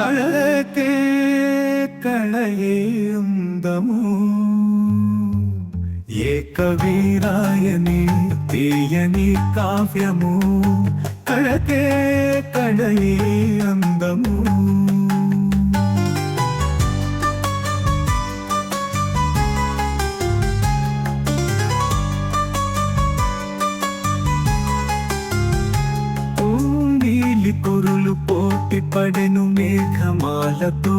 కళకే కళయే అందము ఏ కవిరాయని తీయని కావ్యము. కళకే కళయే అందము ఓ నీలి కొరులు పోటీ పడెను మేఘమాలతో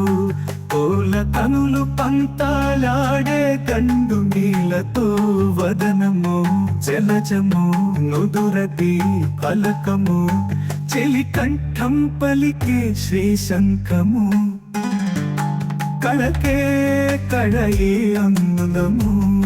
కోల తనులు పంతాలాడే కండు నీలతో వదనము జలజము నుదురది పలకము చెలి కంఠం పలికే శ్రీశంఖము. కళకే కళయే అందము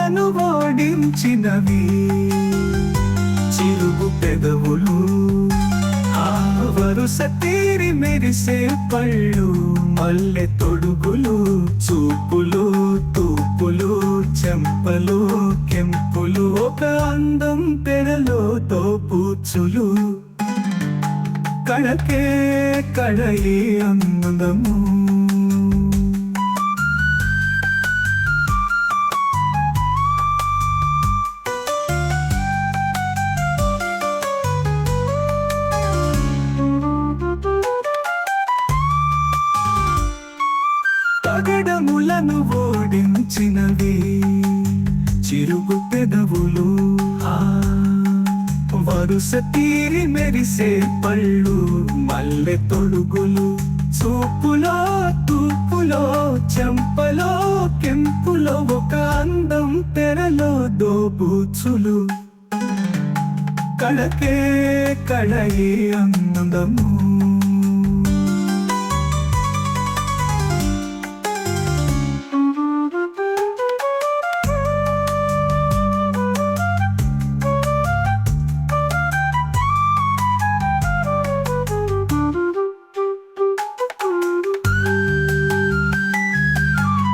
పగడములను ఓడించినవి. చిరుగు పెదవులు ఆ వరుస తీరి మెరిసే పళ్ళు మల్లె తొడుగులు చూపులు తూపులు చెంపలు కెంపులు ఒక అందం తెరలో తోపుచులు. కళకే కళయే అందము. పగడములను ఓడించినవి. చిరుగు పెదవులు. వరుస తీరి మెరిసే పళ్ళు మల్లె తొడుగులు. చూపులో తూపులో చెంపలో కెంపులో ఒక అందం తెరలో దోబూచులు. కళకే కళయే అందము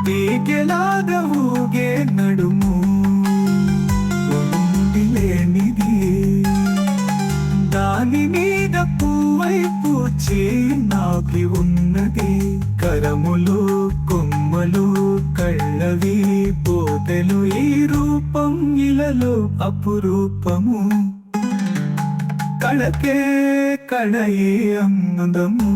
తీగెలాగా ఊగే నడుము లేనిది దాని మీద పువ్వై పూచి నాకి ఉన్నది కరములు కొమ్మలు కళ్ళవి పోతలు ఈ రూపం ఇలలో అపురూపము కళకే కళయే అందము